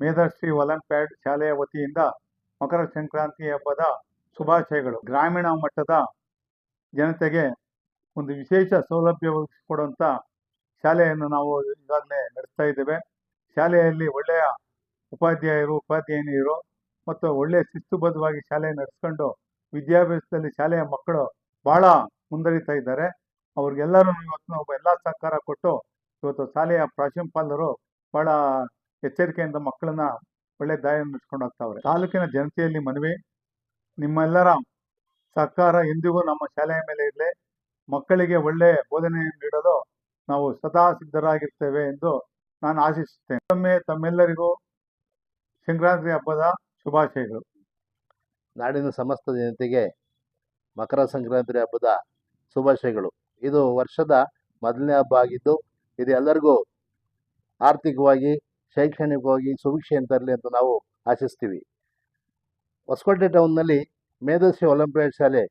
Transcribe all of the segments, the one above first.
ಮೇಧಶ್ರೀ ಒಲಂಪ್ಯಾಡ್ ಶಾಲೆಯ ವತಿಯಿಂದ ಮಕರ ಸಂಕ್ರಾಂತಿ ಹಬ್ಬದ ಶುಭಾಶಯಗಳು. ಗ್ರಾಮೀಣ ಮಟ್ಟದ ಜನತೆಗೆ ಒಂದು ವಿಶೇಷ ಸೌಲಭ್ಯ ಒದಗಿಸಿಕೊಡುವಂಥ ಶಾಲೆಯನ್ನು ನಾವು ಈಗಾಗಲೇ ನಡೆಸ್ತಾ ಇದ್ದೇವೆ. ಶಾಲೆಯಲ್ಲಿ ಒಳ್ಳೆಯ ಉಪಾಧ್ಯಾಯರು, ಉಪಾಧ್ಯಾಯಿನಿಯರು ಮತ್ತು ಒಳ್ಳೆಯ ಶಿಸ್ತುಬದ್ಧವಾಗಿ ಶಾಲೆ ನಡೆಸ್ಕೊಂಡು ವಿದ್ಯಾಭ್ಯಾಸದಲ್ಲಿ ಶಾಲೆಯ ಮಕ್ಕಳು ಬಹಳ ಮುಂದರಿತಾ ಇದ್ದಾರೆ. ಅವ್ರಿಗೆಲ್ಲರೂ ಇವತ್ತು ನಾವು ಎಲ್ಲ ಸಹಕಾರ ಕೊಟ್ಟು ಇವತ್ತು ಶಾಲೆಯ ಪ್ರಾಂಶುಪಾಲರು ಬಹಳ ಎಚ್ಚರಿಕೆಯಿಂದ ಮಕ್ಕಳನ್ನ ಒಳ್ಳೆ ದಾರಿ ನಡೆಸ್ಕೊಂಡು ಹೋಗ್ತಾವ್ರೆ. ತಾಲೂಕಿನ ಜನತೆಯಲ್ಲಿ ಮನವಿ, ನಿಮ್ಮೆಲ್ಲರ ಸರ್ಕಾರ ಎಂದಿಗೂ ನಮ್ಮ ಶಾಲೆಯ ಮೇಲೆ ಇರಲಿ. ಮಕ್ಕಳಿಗೆ ಒಳ್ಳೆ ಬೋಧನೆ ನೀಡಲು ನಾವು ಸದಾ ಸಿದ್ಧರಾಗಿರ್ತೇವೆ ಎಂದು ನಾನು ಆಶಿಸುತ್ತೇನೆ. ಮತ್ತೊಮ್ಮೆ ತಮ್ಮೆಲ್ಲರಿಗೂ ಸಂಕ್ರಾಂತಿ ಹಬ್ಬದ ಶುಭಾಶಯಗಳು. ನಾಡಿನ ಸಮಸ್ತ ಜನತೆಗೆ ಮಕರ ಸಂಕ್ರಾಂತಿ ಹಬ್ಬದ ಶುಭಾಶಯಗಳು. ಇದು ವರ್ಷದ ಮೊದಲನೇ ಹಬ್ಬ ಆಗಿದ್ದು, ಇದು ಎಲ್ಲರಿಗೂ ಆರ್ಥಿಕವಾಗಿ ಶೈಕ್ಷಣಿಕವಾಗಿ ಸುಭಿಕ್ಷೆ ತರಲಿ ಅಂತ ನಾವು ಆಶಿಸ್ತೀವಿ. ಹೊಸಕೋಟೆ ಟೌನ್ನಲ್ಲಿ ಮೇಧಸ್ವಿ ಒಲಿಂಪಿಯಾಡ್ ಶಾಲೆ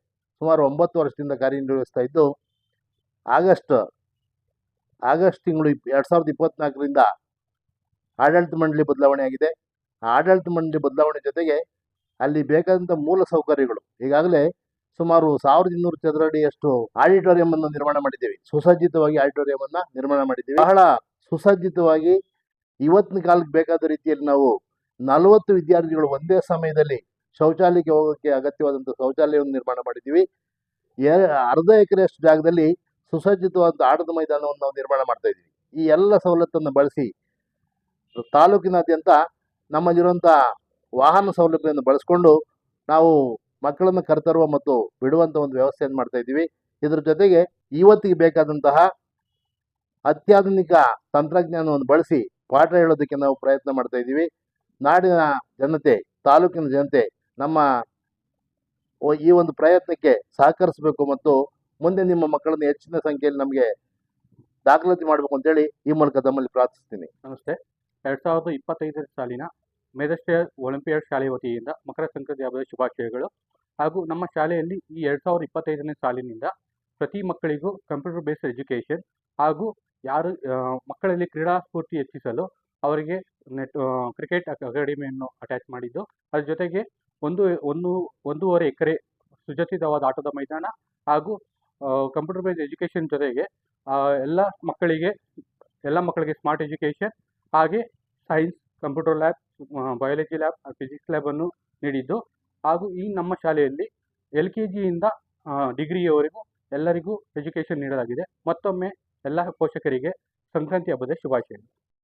ಸುಮಾರು ಒಂಬತ್ತು ವರ್ಷದಿಂದ ಕಾರ್ಯನಿರ್ವಹಿಸ್ತಾ ಇದ್ದು, ಆಗಸ್ಟ್ ಆಗಸ್ಟ್ ತಿಂಗಳು ಇಪ್, ಎರಡು ಸಾವಿರದ ಇಪ್ಪತ್ನಾಲ್ಕರಿಂದ ಆಡಳಿತ ಮಂಡಳಿ ಬದಲಾವಣೆಯಾಗಿದೆ ಆಡಳಿತ ಮಂಡಳಿ ಬದಲಾವಣೆ ಜೊತೆಗೆ ಅಲ್ಲಿ ಬೇಕಾದಂಥ ಮೂಲ ಸೌಕರ್ಯಗಳು, ಈಗಾಗಲೇ ಸುಮಾರು ಸಾವಿರದ ಇನ್ನೂರು ಚದರಡಿಯಷ್ಟು ಆಡಿಟೋರಿಯಂ ಅನ್ನು ನಿರ್ಮಾಣ ಮಾಡಿದ್ದೀವಿ. ಸುಸಜ್ಜಿತವಾಗಿ ಆಡಿಟೋರಿಯಂ ಅನ್ನ ನಿರ್ಮಾಣ ಮಾಡಿದ್ದೀವಿ. ಬಹಳ ಸುಸಜ್ಜಿತವಾಗಿ ಇವತ್ತಿನ ಕಾಲಕ್ಕೆ ಬೇಕಾದ ರೀತಿಯಲ್ಲಿ ನಾವು ನಲವತ್ತು ವಿದ್ಯಾರ್ಥಿಗಳು ಒಂದೇ ಸಮಯದಲ್ಲಿ ಶೌಚಾಲಯಕ್ಕೆ ಹೋಗೋಕ್ಕೆ ಅಗತ್ಯವಾದಂಥ ಶೌಚಾಲಯವನ್ನು ನಿರ್ಮಾಣ ಮಾಡಿದ್ದೀವಿ. ಅರ್ಧ ಎಕರೆಯಷ್ಟು ಜಾಗದಲ್ಲಿ ಸುಸಜ್ಜಿತವಾದ ಆಟದ ಮೈದಾನವನ್ನು ನಾವು ನಿರ್ಮಾಣ ಮಾಡ್ತಾ ಇದ್ದೀವಿ. ಈ ಎಲ್ಲ ಸವಲತ್ತನ್ನು ಬಳಸಿ ತಾಲೂಕಿನಾದ್ಯಂತ ನಮ್ಮಲ್ಲಿರುವಂಥ ವಾಹನ ಸೌಲಭ್ಯವನ್ನು ಬಳಸ್ಕೊಂಡು ನಾವು ಮಕ್ಕಳನ್ನು ಕರೆತರುವ ಮತ್ತು ಬಿಡುವಂಥ ಒಂದು ವ್ಯವಸ್ಥೆಯನ್ನು ಮಾಡ್ತಾ ಇದ್ದೀವಿ. ಇದರ ಜೊತೆಗೆ ಇವತ್ತಿಗೆ ಬೇಕಾದಂತಹ ಅತ್ಯಾಧುನಿಕ ತಂತ್ರಜ್ಞಾನವನ್ನು ಬಳಸಿ ಪಾಠ ಹೇಳೋದಕ್ಕೆ ನಾವು ಪ್ರಯತ್ನ ಮಾಡ್ತಾ ಇದ್ದೀವಿ. ನಾಡಿನ ಜನತೆ, ತಾಲೂಕಿನ ಜನತೆ ನಮ್ಮ ಈ ಒಂದು ಪ್ರಯತ್ನಕ್ಕೆ ಸಹಕರಿಸಬೇಕು ಮತ್ತು ಮುಂದೆ ನಿಮ್ಮ ಮಕ್ಕಳನ್ನು ಹೆಚ್ಚಿನ ಸಂಖ್ಯೆಯಲ್ಲಿ ನಮಗೆ ದಾಖಲಾತಿ ಮಾಡಬೇಕು ಅಂತೇಳಿ ಈ ಮೂಲಕ ತಮ್ಮಲ್ಲಿ ಪ್ರಾರ್ಥಿಸ್ತೀನಿ. ನಮಸ್ತೆ. ಎರಡು ಸಾವಿರದ ಇಪ್ಪತ್ತೈದರ ಸಾಲಿನ ಮೇಧಶ್ರೀ ಒಲಿಂಪಿಯಾಡ್ ಶಾಲೆ ವತಿಯಿಂದ ಮಕರ ಸಂಕ್ರಾಂತಿ ಹಬ್ಬದ ಶುಭಾಶಯಗಳು. ಹಾಗೂ ನಮ್ಮ ಶಾಲೆಯಲ್ಲಿ ಈ ಎರಡು ಸಾವಿರದ ಇಪ್ಪತ್ತೈದನೇ ಸಾಲಿನಿಂದ ಪ್ರತಿ ಮಕ್ಕಳಿಗೂ ಕಂಪ್ಯೂಟರ್ ಬೇಸ್ಡ್ ಎಜುಕೇಷನ್ ಹಾಗೂ ಯಾರು ಮಕ್ಕಳಲ್ಲಿ ಕ್ರೀಡಾ ಸ್ಫೂರ್ತಿ ಹೆಚ್ಚಿಸಲು ಅವರಿಗೆ ನೆಟ್ ಕ್ರಿಕೆಟ್ ಅಕಾಡೆಮಿಯನ್ನು ಅಟ್ಯಾಚ್ ಮಾಡಿದ್ದು, ಅದ್ರ ಜೊತೆಗೆ ಒಂದು ಒಂದು, ಒಂದೂವರೆ ಎಕರೆ ಸುಜತಿತವಾದ ಆಟದ ಮೈದಾನ ಹಾಗೂ ಕಂಪ್ಯೂಟರ್ ಬೇಸ್ಡ್ ಎಜುಕೇಷನ್ ಜೊತೆಗೆ ಎಲ್ಲ ಮಕ್ಕಳಿಗೆ ಎಲ್ಲ ಮಕ್ಕಳಿಗೆ ಸ್ಮಾರ್ಟ್ ಎಜುಕೇಷನ್ ಹಾಗೆ science computer lab biology lab physics ಲ್ಯಾಬನ್ನು ನೀಡಿದ್ದು ಹಾಗೂ ಈ ನಮ್ಮ ಶಾಲೆಯಲ್ಲಿ ಎಲ್ ಕೆ ಜಿಯಿಂದ ಡಿಗ್ರಿಯವರೆಗೂ ಎಲ್ಲರಿಗೂ ಎಜುಕೇಷನ್ ನೀಡಲಾಗಿದೆ. ಮತ್ತೊಮ್ಮೆ ಎಲ್ಲ ಪೋಷಕರಿಗೆ ಸಂಕ್ರಾಂತಿ ಹಬ್ಬದ ಶುಭಾಶಯಗಳು.